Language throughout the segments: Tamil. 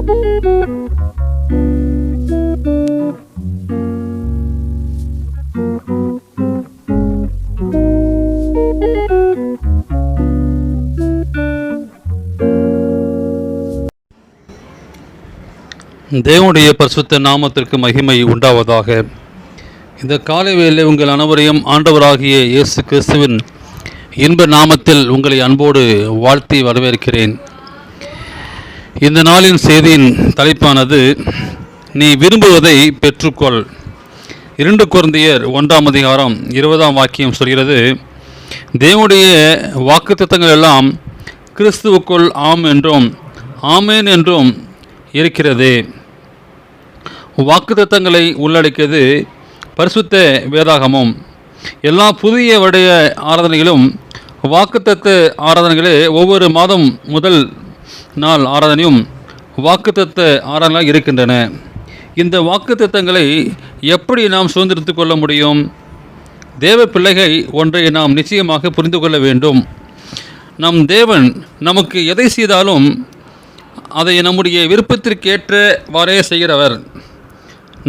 தேவனுடைய பரிசுத்த நாமத்திற்கு மகிமை உண்டாவதாக. இந்த காலை வேலை உங்கள் அனைவரையும் ஆண்டவராகிய இயேசு கிறிஸ்துவின் இன்ப நாமத்தில் உங்களை அன்போடு வாழ்த்தி வரவேற்கிறேன். இந்த நாளின் செய்தியின் தலைப்பானது நீ விரும்புவதை பெற்றுக்கொள். இரண்டு குழந்தையர் ஒன்றாம் அதிகாரம் இருபதாம் வாக்கியம் சொல்கிறது தேவனுடைய வாக்குத்தத்தங்கள் எல்லாம் கிறிஸ்துவுக்குள் ஆம் என்றும் ஆமேன் என்றும் இருக்கிறது. வாக்குத்தத்தங்களை உள்ளடக்கியது பரிசுத்த வேதாகமும். எல்லா புதிய வடைய ஆராதனைகளும் வாக்குத்தத்த ஆராதனைகளே ஒவ்வொரு மாதம் முதல் நாள் ஆராதனையும் வாக்குத்தத்த ஆராதனையாக இருக்கின்றன. இந்த வாக்குத்தத்தங்களை எப்படி நாம் சுதந்திரத்து கொள்ள முடியும்? தேவ பிள்ளைகள் ஒன்றை நாம் நிச்சயமாக புரிந்து கொள்ள வேண்டும். நம் தேவன் நமக்கு எதை செய்தாலும் அதை நம்முடைய விருப்பத்திற்கேற்றவாறே செய்கிறவர்.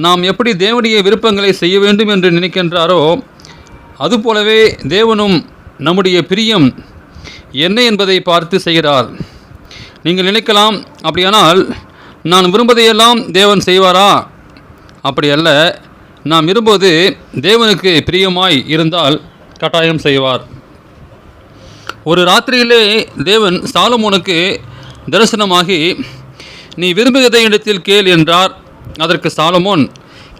நாம் எப்படி தேவனுடைய விருப்பங்களை செய்ய வேண்டும் என்று நினைக்கின்றாரோ அதுபோலவே தேவனும் நம்முடைய பிரியம் என்ன என்பதை பார்த்து செய்கிறார். நீங்கள் நினைக்கலாம் அப்படியானால் நான் விரும்புவதையெல்லாம் தேவன் செய்வாரா? அப்படி அல்ல நாம் விரும்புவது தேவனுக்கு பிரியமாய் இருந்தால் கட்டாயம் செய்வார். ஒரு ராத்திரியிலே தேவன் சாலமோனுக்கு தரிசனமாகி நீ விரும்புகிறதை இடத்தில் கேள் என்றார். அதற்கு சாலமோன்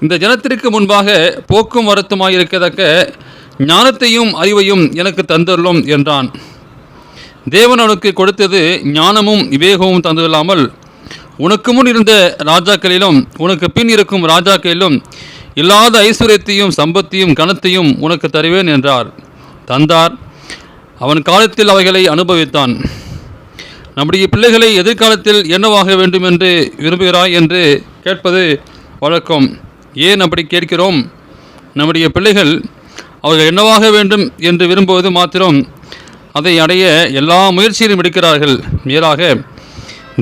இந்த ஜனத்திற்கு முன்பாக போக்கும் வரத்துமாயிருக்கத்தக்க ஞானத்தையும் அறிவையும் எனக்கு தந்தருளும் என்றான். தேவன் அவனுக்கு கொடுத்தது ஞானமும் விவேகமும் தந்ததில்லாமல் உனக்கு முன் இருந்த ராஜாக்களிலும் உனக்கு பின் இருக்கும் ராஜாக்களிலும் இல்லாத ஐஸ்வர்யத்தையும் சம்பத்தையும் கனத்தையும் உனக்கு தருவேன் என்றார். தந்தார் அவன் காலத்தில் அவைகளை அனுபவித்தான். நம்முடைய பிள்ளைகளை எதிர்காலத்தில் என்னவாக வேண்டும் என்று விரும்புகிறாய் என்று கேட்பது வழக்கம். ஏன் அப்படி கேட்கிறோம்? நம்முடைய பிள்ளைகள் அவர்கள் என்னவாக வேண்டும் என்று விரும்புவது மாத்திரம் அதை அடைய எல்லா முயற்சியிலும் எடுக்கிறார்கள். மேலாக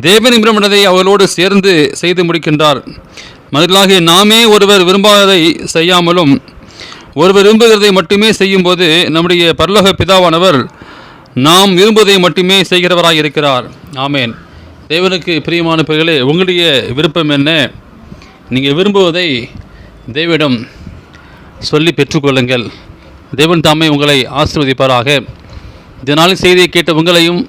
தேவன் விரும்பினதை அவர்களோடு சேர்ந்து செய்து முடிக்கின்றார். மதிலாக நாமே ஒருவர் விரும்பாததை செய்யாமலும் ஒருவர் விரும்புகிறதை மட்டுமே செய்யும்போது நம்முடைய பரலோக பிதாவானவர் நாம் விரும்புவதை மட்டுமே செய்கிறவராக இருக்கிறார். ஆமேன். தேவனுக்கு பிரியமான பிள்ளைகளே உங்களுடைய விருப்பம் என்ன? நீங்கள் விரும்புவதை தேவிடம் சொல்லி பெற்றுக்கொள்ளுங்கள். தேவன் தாமே உங்களை ஆசிர்வதிப்பாராக. இந்த நாளின் செய்தியை கேட்ட உங்களையும்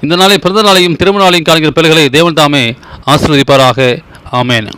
இந்த நாளை பிறந்த நாளையும் திருமண நாளையும் காண்கிற பிள்ளைகளை தேவன் தாமே ஆசீர்வதிப்பாராக. ஆமேன்.